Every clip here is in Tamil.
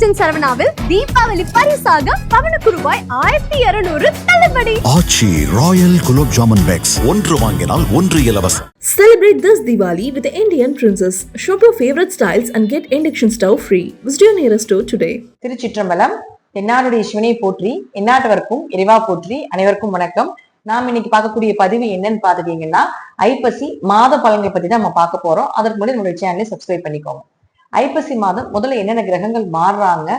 ராஜன் சரவணாவில் தீபாவளி பரிசாக பவனுக்கு ரூபாய் ஆயிரத்தி இருநூறு தள்ளுபடி ஆச்சி ராயல் குலோப் ஜாமுன் பேக்ஸ் ஒன்று வாங்கினால் ஒன்று இலவசம் Celebrate this Diwali with the Indian Princess. Shop your favorite styles and get induction stove free. Visit your nearest store today. திருச்சிற்றம்பலம் தென்னாடுடைய சிவனை போற்றி எந்நாட்டவர்க்கும் இறைவா போற்றி அனைவருக்கும் வணக்கம் நாம் இன்னைக்கு பார்க்கக்கூடிய பதிவு என்னன்னு பாத்துட்டீங்கன்னா ஐப்பசி மாத பலன்களை பத்தி தான் நம்ம பார்க்க போறோம் அதற்கு முன்னாடி நம்மளுடைய சேனலை சப்ஸ்கிரைப் பண்ணிக்கோங்க ஐப்பசி மாதம் முதல்ல என்னென்ன கிரகங்கள் மாறுறாங்க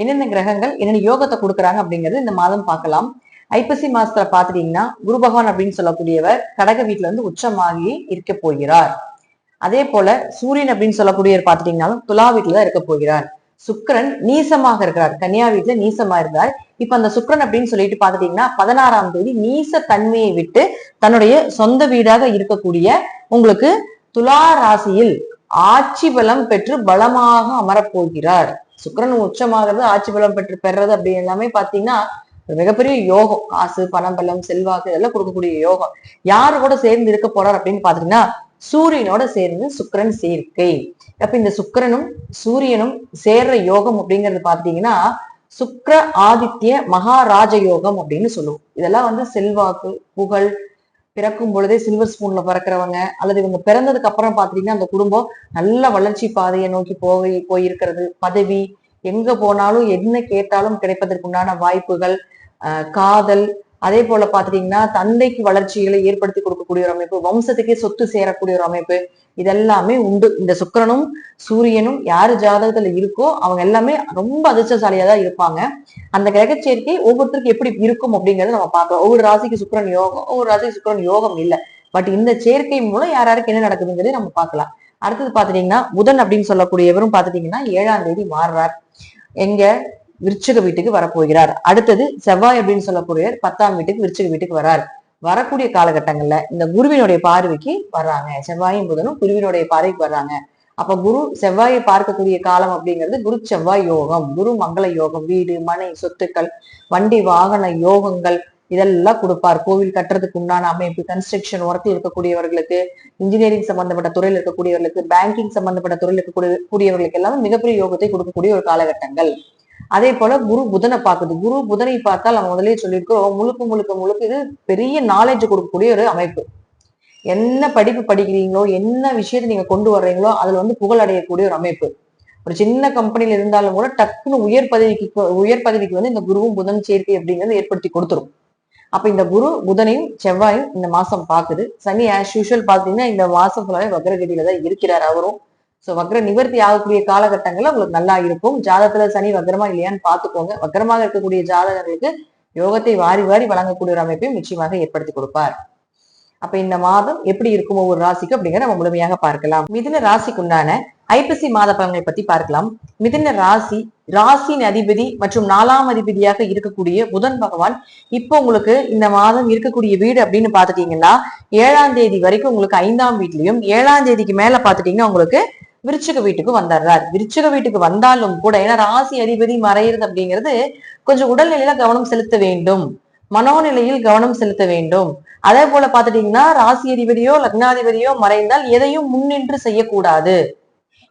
என்னென்ன கிரகங்கள் என்னென்ன யோகத்தை கொடுக்குறாங்க அப்படிங்கறது இந்த மாதம் பார்க்கலாம். ஐப்பசி மாசத்துல பாத்துட்டீங்கன்னா குரு பகவான் அப்படின்னு சொல்லக்கூடியவர் கடக வீட்டுல இருந்து உச்சமாகி இருக்க போகிறார். அதே போல சூரியன் அப்படின்னு சொல்லக்கூடியவர் பாத்துட்டீங்கன்னாலும் துலா வீட்டுல தான் இருக்க போகிறார். சுக்கரன் நீசமாக இருக்கிறார். கன்னியா வீட்டுல நீசமா இருந்தார். இப்ப அந்த சுக்கிரன் அப்படின்னு சொல்லிட்டு பாத்துட்டீங்கன்னா பதினாறாம் தேதி நீச தன்மையை விட்டு தன்னுடைய சொந்த வீடாக இருக்கக்கூடிய உங்களுக்கு துலா ராசியில் ஆட்சி பலம் பெற்று பலமாக அமரப் போகிறார் உச்சமாகிறது ஆட்சி பலம் பெற்று பெறது அப்படி எல்லாமே பாத்தீங்கன்னா ஒரு மிகப்பெரிய யோகம். காசு பணம் பலம் செல்வாக்கு இதெல்லாம் கொடுக்கக்கூடிய யோகம். யாரு கூட சேர்ந்து இருக்க போறார் அப்படின்னு பாத்தீங்கன்னா சூரியனோட சேர்ந்து சுக்கிரன் சேர்க்கை. அப்ப இந்த சுக்கிரனும் சூரியனும் சேர்ற யோகம் அப்படிங்கறது பாத்தீங்கன்னா சுக்கர ஆதித்ய மகாராஜ யோகம் அப்படின்னு சொல்லுவோம். இதெல்லாம் வந்து செல்வாக்கு புகழ் பிறக்கும் பொழுதே சில்வர் ஸ்பூன்ல பிறக்கிறவங்க அல்லது இவங்க பிறந்ததுக்கு அப்புறம் பாத்தீங்கன்னா அந்த குடும்பம் நல்ல வளர்ச்சி பாதையை நோக்கி போய் போயிருக்கிறது. பதவி எங்க போனாலும் என்ன கேட்டாலும் கிடைப்பதற்குண்டான வாய்ப்புகள் காதல் அதே போல பாத்துட்டீங்கன்னா தந்தைக்கு வளர்ச்சிகளை ஏற்படுத்தி கொடுக்கக்கூடிய ஒரு அமைப்பு வம்சத்துக்கே சொத்து சேரக்கூடிய ஒரு அமைப்பு இதெல்லாமே உண்டு. இந்த சுக்கிரனும் சூரியனும் யாரு ஜாதகத்துல இருக்கோ அவங்க எல்லாமே ரொம்ப அதிர்ஷ்டசாலியா தான் இருப்பாங்க. அந்த கிரக சேர்க்கை ஒவ்வொருத்தருக்கும் எப்படி இருக்கும் அப்படிங்கறத நம்ம பார்க்கலாம். ஒவ்வொரு ராசிக்கு சுக்கரன் யோகம் ஒவ்வொரு ராசிக்கு சுக்கிரன் யோகம் இல்ல. பட் இந்த சேர்க்கை மூலம் யார் யாருக்கு என்ன நடக்குதுங்கிறதை நம்ம பார்க்கலாம். அடுத்தது பாத்துட்டீங்கன்னா புதன் அப்படின்னு சொல்லக்கூடியவரும் பாத்துட்டீங்கன்னா ஏழாம் தேதி மாறுறார். எங்க? விருச்சிக வீட்டுக்கு வரப்போகிறார். அடுத்தது செவ்வாய் அப்படின்னு சொல்லக்கூடியவர் பத்தாம் வீட்டுக்கு விருச்சிக வீட்டுக்கு வரார். வரக்கூடிய காலகட்டங்கள்ல இந்த குருவினுடைய பார்வைக்கு வர்றாங்க. செவ்வாயும் புதனும் குருவினுடைய பார்வைக்கு வர்றாங்க. அப்ப குரு செவ்வாயை பார்க்கக்கூடிய காலம் அப்படிங்கிறது குரு செவ்வாய் யோகம் குரு மங்கள யோகம் வீடு மனை சொத்துக்கள் வண்டி வாகன யோகங்கள் இதெல்லாம் கொடுப்பார். கோவில் கட்டுறதுக்கு உண்டான அமைப்பு கன்ஸ்ட்ரக்ஷன் ஒர்க்கில் இருக்கக்கூடியவர்களுக்கு இன்ஜினியரிங் சம்பந்தப்பட்ட துறையில் இருக்கக்கூடியவர்களுக்கு பேங்கிங் சம்பந்தப்பட்ட துறையில் இருக்கக்கூடிய கூடியவர்களுக்கு எல்லாமே மிகப்பெரிய யோகத்தை கொடுக்கக்கூடிய ஒரு காலகட்டங்கள். அதே போல குரு புதனை பார்க்குது. குரு புதனை பார்த்தால் நம்ம முதலே சொல்லியிருக்கிறோம். முழுக்க முழுக்க முழுக்க இது பெரிய நாலேஜ் கொடுக்கக்கூடிய ஒரு அமைப்பு. என்ன படிப்பு படிக்கிறீங்களோ என்ன விஷயத்தை நீங்க கொண்டு வர்றீங்களோ அதுல வந்து புகழ் அடையக்கூடிய ஒரு அமைப்பு. ஒரு சின்ன கம்பெனியில இருந்தாலும் கூட டக்குன்னு உயர் பதவிக்கு உயர் பதவிக்கு வந்து இந்த குருவும் புதன் சேர்க்கை அப்படிங்கிறது ஏற்படுத்தி கொடுத்துரும். அப்ப இந்த குரு புதனையும் செவ்வாயும் இந்த மாசம் பாக்குது சனி ஆஸ் யூஷுவல் பாத்தீங்கன்னா இந்த மாசம் ஃபுல்லாவே வக்ரகதியில தான் இருக்கிறார். அவரும் சோ வக்ர நிவர்த்தி ஆகக்கூடிய காலகட்டங்கள்ல உங்களுக்கு நல்லா இருக்கும். ஜாதகத்துல சனி வக்ரமா இல்லையான்னு பாத்துக்கோங்க வக்ரமாக இருக்கக்கூடிய ஜாதகர்களுக்கு யோகத்தை வாரி வாரி வழங்கக்கூடிய ஒரு அமைப்பையும் நிச்சயமாக ஏற்படுத்தி கொடுப்பார். அப்ப இந்த மாதம் எப்படி இருக்கும் ஒவ்வொரு ராசிக்கு அப்படிங்கிற நம்ம முழுமையாக பார்க்கலாம். மிதுன ராசிக்குண்டான ஐப்பசி மாத பலன்களை பத்தி பார்க்கலாம். மிதுன ராசி ராசியின் அதிபதி மற்றும் நாலாம் அதிபதியாக இருக்கக்கூடிய புதன் பகவான் இப்போ உங்களுக்கு இந்த மாதம் இருக்கக்கூடிய வீடு அப்படின்னு பாத்துட்டீங்கன்னா ஏழாம் தேதி வரைக்கும் உங்களுக்கு ஐந்தாம் வீட்லயும் ஏழாம் தேதிக்கு மேல பாத்துட்டீங்கன்னா உங்களுக்கு விருச்சிக வீட்டுக்கு வந்துடுறார் விருச்சிக வீட்டுக்கு வந்தாலும் கூட ஏன்னா ராசி அதிபதி மறையிறது அப்படிங்கிறது கொஞ்சம் உடல்நிலையில கவனம் செலுத்த வேண்டும். மனோநிலையில் கவனம் செலுத்த வேண்டும். அதே போல பாத்துட்டீங்கன்னா ராசி அதிபதியோ லக்னாதிபதியோ மறைந்தால் எதையும் முன்னின்று செய்யக்கூடாது.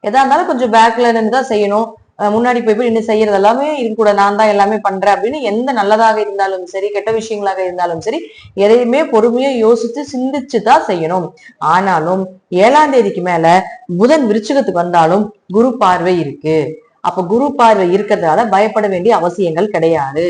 எதா இருந்தாலும் கொஞ்சம் பேக்ல நின்று தான் செய்யணும். முன்னாடி போய் போய் நின்று செய்யறது எல்லாமே இது கூட நான் தான் எல்லாமே பண்றேன் அப்படின்னு எந்த நல்லதாக இருந்தாலும் சரி கெட்ட விஷயங்களாக இருந்தாலும் சரி எதையுமே பொறுமையா யோசிச்சு சிந்திச்சு தான் செய்யணும். ஆனாலும் ஏழாம் தேதிக்கு மேல புதன் விருச்சகத்துக்கு வந்தாலும் குரு பார்வை இருக்கு. அப்ப குரு பார்வை இருக்கிறதுனால பயப்பட வேண்டிய அவசியங்கள் கிடையாது.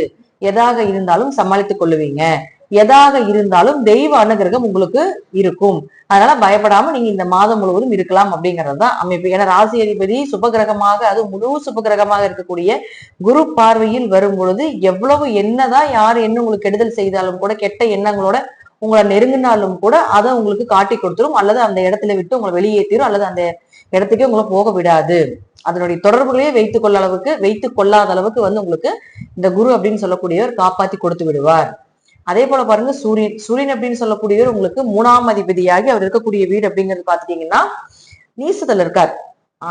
எதாக இருந்தாலும் சமாளித்துக் கொள்ளுவீங்க. எதாக இருந்தாலும் தெய்வ அனுகிரகம் உங்களுக்கு இருக்கும். அதனால பயப்படாம நீங்க இந்த மாதம் முழுவதும் இருக்கலாம் அப்படிங்கிறது தான் அமைப்பு. ஏன்னா ராசி அதிபதி சுபகிரகமாக அது முழு சுபகிரகமாக இருக்கக்கூடிய குரு பார்வையில் வரும் பொழுது எவ்வளவு என்னதான் யார் என்ன உங்களுக்கு கெடுதல் செய்தாலும் கூட கெட்ட எண்ணங்களோட உங்களை நெருங்கினாலும் கூட அதை உங்களுக்கு காட்டி கொடுத்துரும். அல்லது அந்த இடத்துல விட்டு உங்களை வெளியேற்றிடும் அல்லது அந்த இடத்துக்கே உங்களை போக விடாது. அதனுடைய தொடர்புகளையே வைத்துக் கொள்ள அளவுக்கு வைத்துக் கொள்ளாத அளவுக்கு வந்து உங்களுக்கு இந்த குரு அப்படின்னு சொல்லக்கூடியவர் காப்பாத்தி கொடுத்து விடுவார். அதே போல பாருங்க சூரியன் சூரியன் அப்படின்னு சொல்லக்கூடியவர் உங்களுக்கு மூணாம் அதிபதியாகி அவர் இருக்கக்கூடிய வீடு அப்படிங்கிறது பாத்துட்டீங்கன்னா நீசத்துல இருக்கார்.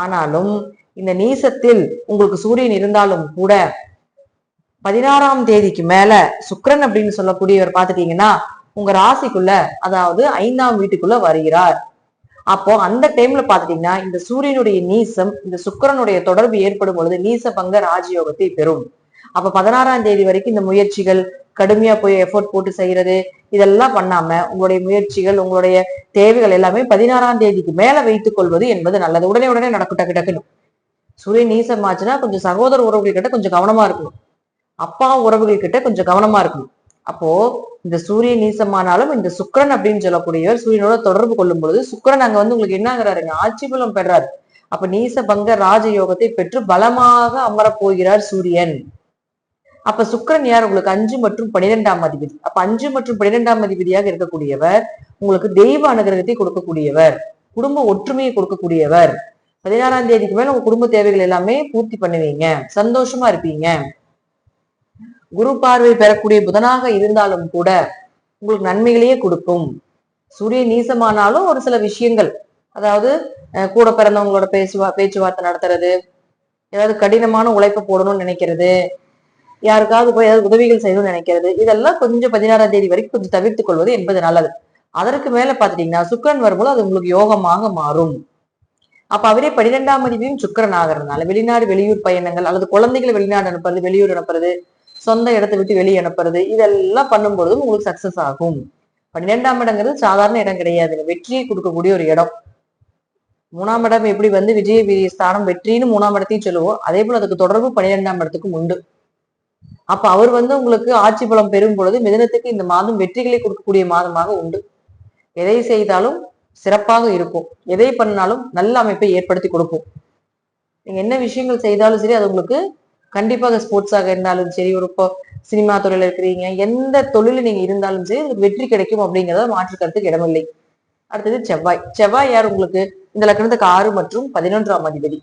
ஆனாலும் இந்த நீசத்தில் உங்களுக்கு சூரியன் இருந்தாலும் கூட பதினாறாம் தேதிக்கு மேல சுக்கரன் அப்படின்னு சொல்லக்கூடியவர் பாத்துட்டீங்கன்னா உங்க ராசிக்குள்ள அதாவது ஐந்தாம் வீட்டுக்குள்ள வருகிறார். அப்போ அந்த டைம்ல பாத்துட்டீங்கன்னா இந்த சூரியனுடைய நீசம் இந்த சுக்கிரனுடைய தொடர்பு ஏற்படும் பொழுது நீச பங்க ராஜயோகத்தை பெறும். அப்ப பதினாறாம் தேதி வரைக்கும் இந்த முயற்சிகள் கடுமையா போய் எஃபோர்ட் போட்டு செய்யறது இதெல்லாம் பண்ணாம உங்களுடைய முயற்சிகள் உங்களுடைய தேவைகள் எல்லாமே பதினாறாம் தேதிக்கு மேல வைத்துக் கொள்வது என்பது நல்லது. உடனே உடனே நடக்கும் டக்கு டக்குன்னு சூரியன் நீசம் ஆச்சுன்னா கொஞ்சம் சகோதர உறவுகள் கிட்ட கொஞ்சம் கவனமா இருக்கணும். அப்பா உறவுகள் கிட்ட கொஞ்சம் கவனமா இருக்கணும். அப்போ இந்த சூரிய நீசமானாலும் இந்த சுக்கரன் அப்படின்னு சொல்லக்கூடியவர் சூரியனோட தொடர்பு கொள்ளும் பொழுது சுக்கிரன் அங்க வந்து உங்களுக்கு என்னங்கிறாருங்க ஆட்சி பலம் பெறாரு. அப்ப நீச பங்க ராஜயோகத்தை பெற்று பலமாக அமரப் போகிறார் சூரியன். அப்ப சுக்கிரன் யார்? உங்களுக்கு அஞ்சு மற்றும் பன்னிரெண்டாம் அதிபதி. அப்ப அஞ்சு மற்றும் பன்னிரெண்டாம் அதிபதியாக இருக்கக்கூடியவர் உங்களுக்கு தெய்வ அனுகிரகத்தை கொடுக்கக்கூடியவர் குடும்ப ஒற்றுமையை கொடுக்கக்கூடியவர். பதினாறாம் தேதிக்கு மேல உங்க குடும்ப தேவைகள் எல்லாமே பூர்த்தி பண்ணுவீங்க. சந்தோஷமா இருப்பீங்க. குரு பார்வை பெறக்கூடிய புதனாக இருந்தாலும் கூட உங்களுக்கு நன்மைகளையே கொடுக்கும். சூரிய நீசமானாலும் ஒரு சில விஷயங்கள் அதாவது அஹ், கூட பிறந்தவங்களோட பேச்சுவா பேச்சுவார்த்தை நடத்துறது ஏதாவது கடினமான உழைப்பு போடணும்னு நினைக்கிறது யாருக்காவது போய் ஏதாவது உதவிகள் செய்யணும்னு நினைக்கிறது இதெல்லாம் கொஞ்சம் பதினாறாம் தேதி வரைக்கும் கொஞ்சம் தவிர்த்துக் கொள்வது என்பது நல்லது. அதற்கு மேல பாத்துட்டீங்கன்னா சுக்கிரன் வரும்போது அது உங்களுக்கு யோகமாக மாறும். அப்ப அவரே பனிரெண்டாம் அதிபதியும் சுக்கிரன் ஆகிறதுனால வெளிநாடு வெளியூர் பயணங்கள் அல்லது குழந்தைகளை வெளிநாடு அனுப்புறது வெளியூர் அனுப்புறது சொந்த இடத்தை விட்டு வெளியே அனுப்புறது இதெல்லாம் பண்ணும்பொழுது உங்களுக்கு சக்சஸ் ஆகும். பன்னிரெண்டாம் இடங்கிறது சாதாரண இடம் கிடையாது. வெற்றியை கொடுக்கக்கூடிய ஒரு இடம். மூணாம் இடம் எப்படி வந்து விஜய வீரிய ஸ்தானம் வெற்றின்னு மூணாம் இடத்தையும் சொல்லுவோம். அதே போல அதுக்கு தொடர்பு பன்னிரெண்டாம் இடத்துக்கும் உண்டு. அப்ப அவர் வந்து உங்களுக்கு ஆட்சி பலம் பெறும் பொழுது மிதனத்துக்கு இந்த மாதம் வெற்றிகளை கொடுக்கக்கூடிய மாதமாக உண்டு. எதை செய்தாலும் சிறப்பாக இருக்கும். எதை பண்ணாலும் நல்ல அமைப்பை ஏற்படுத்தி கொடுக்கும். நீங்க என்ன விஷயங்கள் செய்தாலும் சரி அது உங்களுக்கு கண்டிப்பாக ஸ்போர்ட்ஸாக இருந்தாலும் சரி ஒரு இப்போ சினிமா துறையில இருக்கிறீங்க எந்த தொழில நீங்க இருந்தாலும் சரி உங்களுக்கு வெற்றி கிடைக்கும் அப்படிங்கறத மாற்று கருத்துக்கு இடமில்லை. அடுத்தது செவ்வாய். செவ்வாய் யார் உங்களுக்கு? இந்த லக்னத்துக்கு ஆறு மற்றும் பதினொன்றாம் அதிபதி.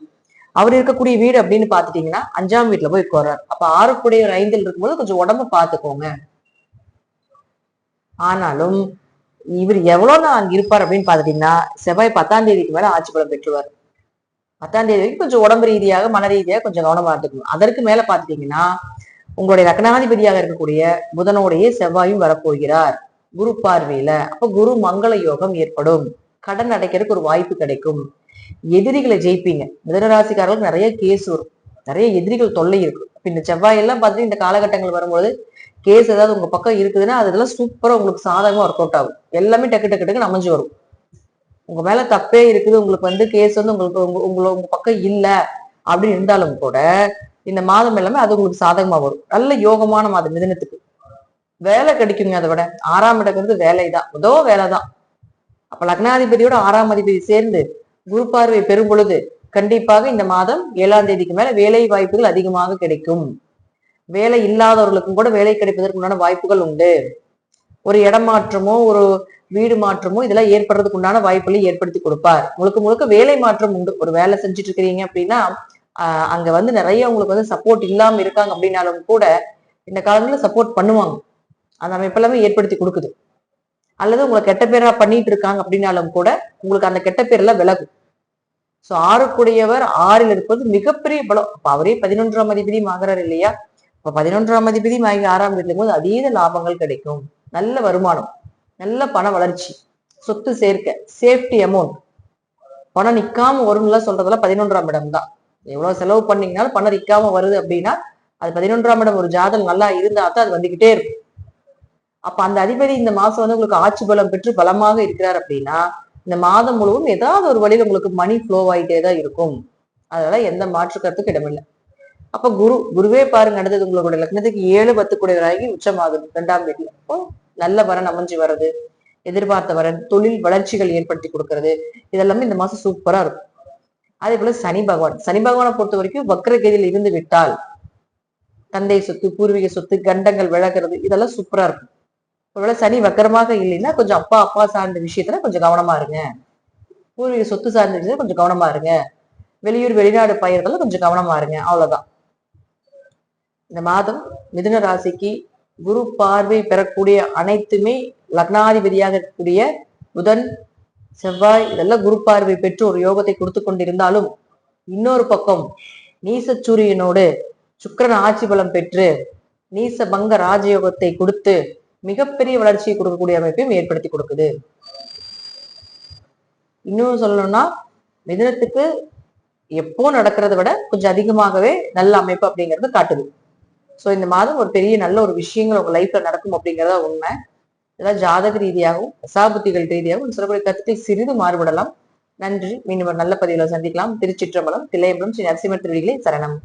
அவர் இருக்கக்கூடிய வீடு அப்படின்னு பாத்துட்டீங்கன்னா அஞ்சாம் வீட்டுல போய் உட்கார்றாரு. அப்ப ஆறுக்குடைய ஒரு ஐந்தில் இருக்கும்போது கொஞ்சம் உடம்பு பாத்துக்கோங்க ஆனாலும் இவர் எவ்வளவு நாள் அங்க இருப்பார் அப்படின்னு பாத்துட்டீங்கன்னா செவ்வாய் பத்தாம் தேதிக்கு மேல ஆட்சி பலம் பெற்றுவார். பத்தாம் தேதி வரைக்கும் கொஞ்சம் உடம்பு ரீதியாக மன ரீதியாக கொஞ்சம் கவனமா இருந்துக்கணும். அதற்கு மேல பாத்துட்டீங்கன்னா உங்களுடைய லக்னாதிபதியாக இருக்கக்கூடிய புதனோடைய செவ்வாயும் வரப்போகிறார். குரு பார்வையில அப்ப குரு மங்கள யோகம் ஏற்படும். கடன் அடைக்கிறதுக்கு ஒரு வாய்ப்பு கிடைக்கும். எதிரிகளை ஜெயிப்பீங்க. மிதனராசிக்காரர்களுக்கு நிறைய கேஸ் வரும். நிறைய எதிரிகள் தொல்லை இருக்கும். இப்ப இந்த செவ்வாய் எல்லாம் பார்த்துட்டு இந்த காலகட்டங்கள் வரும்போது கேஸ் ஏதாவது உங்க பக்கம் இருக்குதுன்னா அதெல்லாம் சூப்பரா உங்களுக்கு சாதகமா ஒர்க் அவுட் ஆகும். எல்லாமே டக்கு டக்கு டக்குன்னு அமைஞ்சு வரும். உங்க மேல தப்பே இருக்குது. உங்களுக்கு வந்து கேஸ் வந்து உங்களுக்கு உங்க உங்கள உங்க பக்கம் இல்ல அப்படின்னு இருந்தாலும் கூட இந்த மாதம் எல்லாமே அது உங்களுக்கு சாதகமா வரும். நல்ல யோகமான மாதம் மிதனத்துக்கு. வேலை கிடைக்குங்க அதை விட. ஆறாம் இடங்கிறது வேலைதான். வேலை வேலைதான். அப்ப லக்னாதிபதியோட ஆறாம் அதிபதி சேர்ந்து குரு பார்வை பெறும் பொழுது கண்டிப்பாக இந்த மாதம் ஏழாம் தேதிக்கு மேல வேலை வாய்ப்புகள் அதிகமாக கிடைக்கும். வேலை இல்லாதவர்களுக்கும் கூட வேலை கிடைப்பதற்கு உண்டான வாய்ப்புகள் உண்டு. ஒரு இடம் மாற்றமோ ஒரு வீடு மாற்றமோ இதெல்லாம் ஏற்படுறதுக்கு உண்டான வாய்ப்புகளை ஏற்படுத்தி கொடுப்பார். முழுக்க முழுக்க வேலை மாற்றம் உண்டு. ஒரு வேலை செஞ்சுட்டு இருக்கிறீங்க அப்படின்னா ஆஹ் அங்க வந்து நிறைய உங்களுக்கு வந்து சப்போர்ட் இல்லாம இருக்காங்க அப்படின்னாலும் கூட இந்த காலத்துல சப்போர்ட் பண்ணுவாங்க. அந்த அமைப்பு எல்லாமே ஏற்படுத்தி கொடுக்குது. அல்லது உங்களை கெட்ட பேரா பண்ணிட்டு இருக்காங்க அப்படின்னாலும் கூட உங்களுக்கு அந்த கெட்ட பேர்ல விலகும். சோ ஆறுக்குடையவர் ஆறில் இருப்பது மிகப்பெரிய பலம். அப்ப அவரே பதினொன்றாம் அதிபதியும் ஆகிறார் இல்லையா? இப்ப பதினொன்றாம் அதிபதியும் ஆகி ஆறாம் வீட்டுல போது அதீத லாபங்கள் கிடைக்கும். நல்ல வருமானம் நல்ல பண வளர்ச்சி சொத்து சேர்க்க சேஃப்டி அமௌண்ட் பணம் நிக்காம வரும்ல சொல்றதெல்லாம் பதினொன்றாம் இடம் தான். எவ்வளவு செலவு பண்ணீங்கனாலும் பணம் நிக்காம வருது அப்படின்னா அது பதினொன்றாம் இடம் ஒரு ஜாதகம் நல்லா இருந்தா தான் அது வந்துகிட்டே இருக்கும். அப்ப அந்த அதிபதி இந்த மாசம் வந்து உங்களுக்கு ஆட்சி பலம் பெற்று பலமாக இருக்கிறார் அப்படின்னா இந்த மாதம் முழுவதும் ஏதாவது ஒரு வழியில உங்களுக்கு மணி ஃப்ளோ ஆகிட்டே தான் இருக்கும். அதனால எந்த மாற்று கருத்துக்கு இடமில்லை. அப்ப குரு குருவே பாருங்க அடுத்தது உங்களுடைய லக்னத்துக்கு ஏழு பத்து கூடியவராகி உச்சமாகுது ரெண்டாம் வீட்டுல அப்போ நல்ல வரன் அமைஞ்சு வர்றது எதிர்பார்த்த வரன் தொழில் வளர்ச்சிகள் ஏற்படுத்தி கொடுக்கறது இதெல்லாமே இந்த மாசம் சூப்பரா இருக்கும். அதே போல சனி பகவான் சனி பகவானை பொறுத்த வரைக்கும் வக்ரகதியில் இருந்து விட்டால் தந்தை சொத்து பூர்வீக சொத்து கண்டங்கள் விளக்குறது இதெல்லாம் சூப்பரா இருக்கும். ஒருவேளை சனி வக்கரமாக இல்லைன்னா கொஞ்சம் அப்பா அப்பா சார்ந்த விஷயத்துல கொஞ்சம் கவனமா இருங்க. பூர்வீக சொத்து சார்ந்த விஷயத்துல கொஞ்சம் கவனமா இருங்க. வெளியூர் வெளிநாடு பயிர்கள்ல கொஞ்சம் கவனமா இருங்க. அவ்வளவுதான். இந்த மாதம் மிதுன ராசிக்கு குரு பார்வை பெறக்கூடிய அனைத்துமே லக்னாதிபதியாக இருக்கக்கூடிய புதன் செவ்வாய் இதெல்லாம் குரு பார்வை பெற்று ஒரு யோகத்தை கொடுத்து கொண்டிருந்தாலும் இன்னொரு பக்கம் நீச சூரியனோடு சுக்கிரன் ஆட்சி பலம் பெற்று நீச பங்க ராஜயோகத்தை கொடுத்து மிகப்பெரிய வளர்ச்சியை கொடுக்கக்கூடிய அமைப்பையும் ஏற்படுத்தி கொடுக்குது. இன்னும் சொல்லணும்னா மிதனத்துக்கு எப்போ நடக்கிறத விட கொஞ்சம் அதிகமாகவே நல்ல அமைப்பு அப்படிங்கறது காட்டுது. ஸோ இந்த மாதம் ஒரு பெரிய நல்ல ஒரு விஷயங்கள் உங்க லைஃப்ல நடக்கும் அப்படிங்கறத உண்மை. இதெல்லாம் ஜாதக ரீதியாகவும் தசாபுத்திகள் ரீதியாகவும் சொல்லக்கூடிய கருத்துக்கள் சிறிது மாறுபடலாம். நன்றி. மீண்டும் ஒரு நல்ல பதிவுல சந்திக்கலாம். திருச்சிற்றம்பலம் திலையம்பலம் ஸ்ரீ நரசிம்மர் திருவிகளை சரணம்.